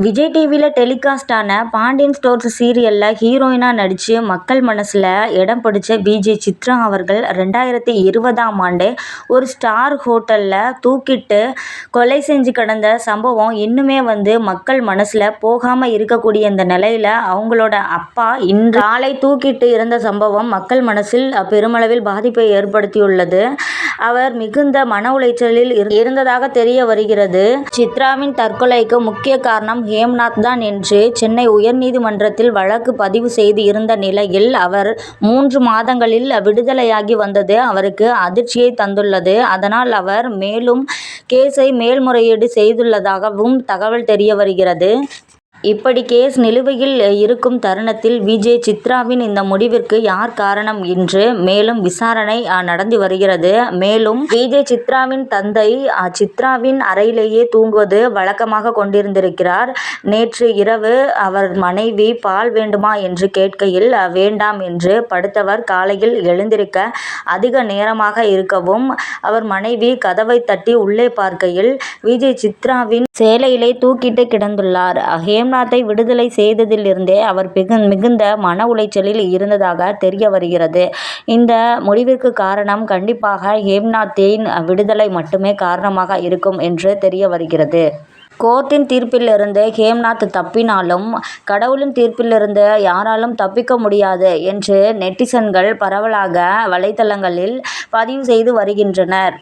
விஜய் டிவியில் டெலிகாஸ்ட் ஆன பாண்டியன் ஸ்டோர்ஸ் சீரியலில் ஹீரோயினாக நடித்து மக்கள் மனசில் இடம் பிடிச்ச பிஜே சித்ரா அவர்கள் ரெண்டாயிரத்தி இருபதாம் ஆண்டு ஒரு ஸ்டார் ஹோட்டலில் தூக்கிட்டு கொலை செஞ்சு கிடந்த சம்பவம் இன்னுமே வந்து மக்கள் மனசில் போகாமல் இருக்கக்கூடிய இந்த நிலையில் அவங்களோட அப்பா இன்று ஆளை தூக்கிட்டு இருந்த சம்பவம் மக்கள் மனசில் பெருமளவில் பாதிப்பை ஏற்படுத்தியுள்ளது. அவர் மிகுந்த மன உளைச்சலில் இருந்ததாக தெரிய வருகிறது. சித்ராவின் தற்கொலைக்கு முக்கிய காரணம் ஹேம்நாத் தான் என்று சென்னை உயர்நீதிமன்றத்தில் வழக்கு பதிவு செய்து இருந்த நிலையில் அவர் மூன்று மாதங்களில் விடுதலையாகி வந்தது. அவருக்கு அதிர்ச்சியை தந்துள்ளது. அதனால் அவர் மேலும் கேஸை மேல்முறையீடு செய்துள்ளதாகவும் தகவல் தெரிய வருகிறது. இப்படி கேஸ் நிலுவையில் இருக்கும் தருணத்தில் விஜே சித்ராவின் இந்த முடிவிற்கு யார் காரணம் என்று மேலும் விசாரணை நடந்து வருகிறது. மேலும் விஜே சித்ராவின் தந்தை சித்ராவின் அறையிலேயே தூங்குவது வழக்கமாக கொண்டிருந்திருக்கிறார். நேற்று இரவு அவர் மனைவி பால் வேண்டுமா என்று கேட்கையில் வேண்டாம் என்று படுத்தவர் காலையில் எழுந்திருக்க அதிக நேரமாக இருக்கவும் அவர் மனைவி கதவை தட்டி உள்ளே பார்க்கையில் விஜே சித்ராவின் சேலையிலே தூக்கிட்டு கிடந்துள்ளார். ஹேம் சோம்நாத்தை விடுதலை செய்ததிலிருந்தே அவர் மிகுந்த மன உளைச்சலில் இருந்ததாக தெரிய வருகிறது. இந்த முடிவிற்கு காரணம் கண்டிப்பாக ஹேம்நாத்தின் விடுதலை மட்டுமே காரணமாக இருக்கும் என்று தெரிய வருகிறது. கோர்ட்டின் தீர்ப்பிலிருந்து ஹேம்நாத் தப்பினாலும் கடவுளின் தீர்ப்பிலிருந்து யாராலும் தப்பிக்க முடியாது என்று நெட்டிசன்கள் பரவலாக வலைத்தளங்களில் பதிவு செய்து வருகின்றனர்.